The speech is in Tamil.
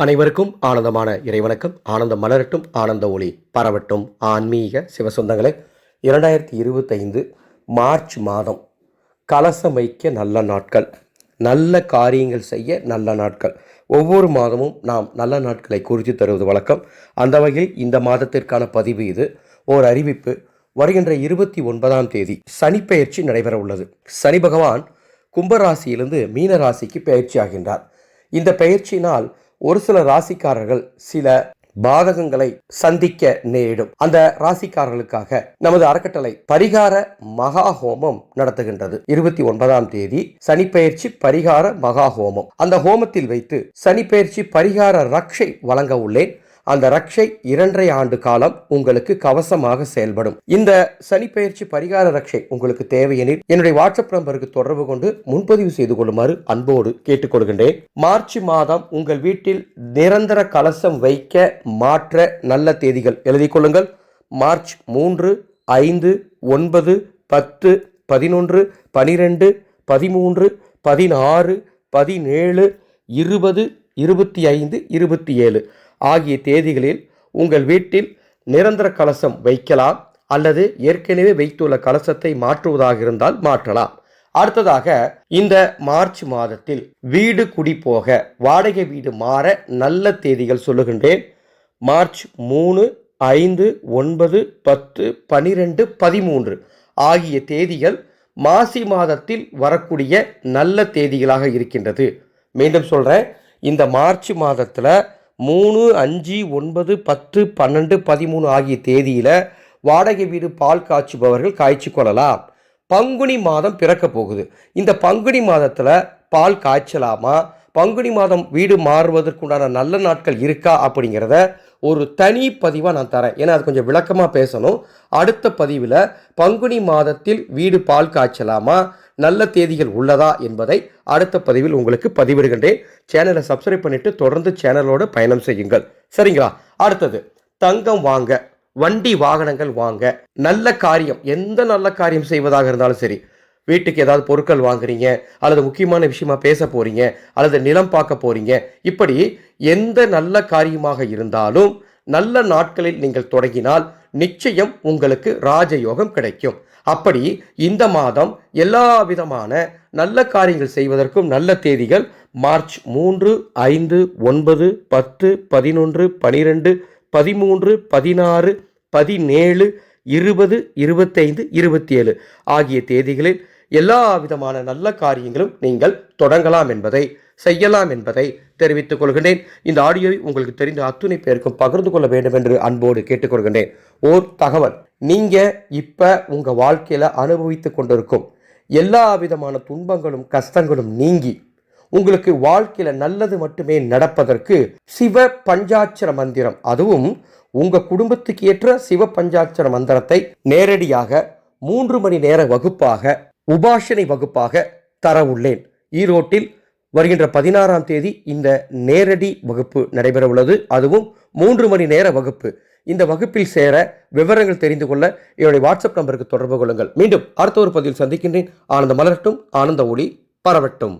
அனைவருக்கும் ஆனந்தமான இறைவணக்கம். ஆனந்தம் மலரட்டும் ஆனந்த ஒளி பரவட்டும். ஆன்மீக சிவசொந்தங்களே இரண்டாயிரத்தி இருபத்தைந்து மார்ச் மாதம். கலசம் வைக்க நல்ல நாட்கள். நல்ல காரியங்கள் செய்ய நல்ல நாட்கள். ஒவ்வொரு மாதமும் நாம் நல்ல நாட்களை குறித்து தருவது வழக்கம். அந்த வகையில் இந்த மாதத்திற்கான பதிவு இது. ஓர் அறிவிப்பு. வருகின்ற இருபத்தி ஒன்பதாம் தேதி சனிப்பெயர்ச்சி நடைபெற உள்ளது. சனி பகவான் கும்பராசியிலிருந்து மீனராசிக்கு பயிற்சி ஆகின்றார். இந்த பயிற்சியினால் ஒரு சில ராசிக்காரர்கள் சில பாதகங்களை சந்திக்க நேரிடும். அந்த ராசிக்காரர்களுக்காக நமது அறக்கட்டளை பரிகார மகா ஹோமம் நடத்துகின்றது. இருபத்தி ஒன்பதாம் தேதி சனிப்பெயர்ச்சி பரிகார மகா ஹோமம் அந்த ஹோமத்தில் வைத்து சனிப்பெயர்ச்சி பரிகார ரக்ஷை வழங்க உள்ளேன். அந்த ரக்ஷை இரண்டரை ஆண்டு காலம் உங்களுக்கு கவசமாக செயல்படும். இந்த சனிப்பெயர்ச்சி பரிகார ரக்ஷை உங்களுக்கு தேவையெனில் என்னுடைய வாட்ஸ்அப் நம்பருக்கு தொடர்பு கொண்டு முன்பதிவு செய்து கொள்ளுமாறு அன்போடு கேட்டுக்கொள்கின்றேன். மார்ச் மாதம் உங்கள் வீட்டில் நிரந்தர கலசம் வைக்க மாற்ற நல்ல தேதிகள் எழுதி கொள்ளுங்கள். மார்ச் மூன்று ஐந்து ஒன்பது பத்து பதினொன்று பனிரெண்டு பதிமூன்று பதினாறு பதினேழு இருபது இருபத்தி ஐந்து இருபத்தி ஏழு. ஆகிய தேதிகளில் உங்கள் வீட்டில் நிரந்தர கலசம் வைக்கலாம் அல்லது ஏற்கனவே வைத்துள்ள கலசத்தை மாற்றுவதாக இருந்தால் மாற்றலாம். அடுத்ததாக இந்த மார்ச் மாதத்தில் வீடு குடி போக வாடகை வீடு மாற நல்ல தேதிகள் சொல்லுகின்றேன். மார்ச் மூணு ஐந்து ஒன்பது பத்து பனிரெண்டு பதிமூன்று ஆகிய தேதிகள் மாசி மாதத்தில் வரக்கூடிய நல்ல தேதிகளாக இருக்கின்றது. மீண்டும் சொல்கிறேன் இந்த மார்ச் மாதத்தில் மூணு அஞ்சு ஒன்பது பத்து பன்னெண்டு பதிமூணு ஆகிய தேதியில் வாடகை வீடு பால் காய்ச்சுபவர்கள் காய்ச்சி கொள்ளலாம். பங்குனி மாதம் பிறக்க போகுது. இந்த பங்குனி மாதத்தில் பால் காய்ச்சலாமா? பங்குனி மாதம் வீடு மாறுவதற்குண்டான நல்ல நாட்கள் இருக்கா அப்படிங்கிறத ஒரு தனி பதிவாக நான் தரேன். ஏன்னா அது கொஞ்சம் விளக்கமாக பேசணும். அடுத்த பதிவில் பங்குனி மாதத்தில் வீடு பால் காய்ச்சலாமா? நல்ல தேதிகள் உள்ளதா என்பதை அடுத்த பதிவில் உங்களுக்கு பதிவிடுகின்றேன். சேனலை சப்ஸ்கிரைப் பண்ணிட்டு தொடர்ந்து சேனலோடு பயணம் செய்யுங்கள். சரிங்களா? அடுத்தது தங்கம் வாங்க வண்டி வாகனங்கள் வாங்க நல்ல காரியம் எந்த நல்ல காரியம் செய்வதாக இருந்தாலும் சரி வீட்டுக்கு ஏதாவது பொருட்கள் வாங்குறீங்க அல்லது முக்கியமான விஷயமா பேச போறீங்க அல்லது நிலம் பார்க்க போறீங்க இப்படி எந்த நல்ல காரியமாக இருந்தாலும் நல்ல நாட்களில் நீங்கள் தொடங்கினால் நிச்சயம் உங்களுக்கு ராஜயோகம் கிடைக்கும். அப்படி இந்த மாதம் எல்லா விதமான நல்ல காரியங்கள் செய்வதற்கும் நல்ல தேதிகள் மார்ச் மூன்று ஐந்து ஒன்பது பத்து பதினொன்று பனிரெண்டு பதிமூன்று பதினாறு பதினேழு இருபது இருபத்தைந்து இருபத்தி ஏழு ஆகிய தேதிகளில் எல்லா விதமான நல்ல காரியங்களும் நீங்கள் தொடங்கலாம் என்பதை செய்யலாம் என்பதை தெரிவித்துக் கொள்கின்றேன். இந்த ஆடியோவை உங்களுக்கு தெரிந்த அத்துணை பேருக்கும் பகிர்ந்து கொள்ள வேண்டும் என்று அன்போடு கேட்டுக்கொள்கின்றேன். ஓர் தகவல். நீங்கள் இப்போ உங்கள் வாழ்க்கையில் அனுபவித்து கொண்டிருக்கும் எல்லா விதமான துன்பங்களும் கஷ்டங்களும் நீங்கி உங்களுக்கு வாழ்க்கையில் நல்லது மட்டுமே நடப்பதற்கு சிவ பஞ்சாட்சர மந்திரம் அதுவும் உங்கள் குடும்பத்துக்கு ஏற்ற சிவ பஞ்சாட்சர மந்திரத்தை நேரடியாக மூன்று மணி நேர வகுப்பாக உபாஷனை வகுப்பாக தர உள்ளேன் ஈரோட்டில் வருகின்ற பதினாறாம் தேதி இந்த நேரடி வகுப்பு நடைபெற உள்ளது அதுவும் மூன்று மணி நேர வகுப்பு. இந்த வகுப்பில் சேர விவரங்கள் தெரிந்து கொள்ள என்னுடைய வாட்ஸ்அப் நம்பருக்கு தொடர்பு கொள்ளுங்கள். மீண்டும் அடுத்த ஒரு பதிவில் சந்திக்கின்றேன். ஆனந்த மலரட்டும் ஆனந்த ஒளி பரவட்டும்.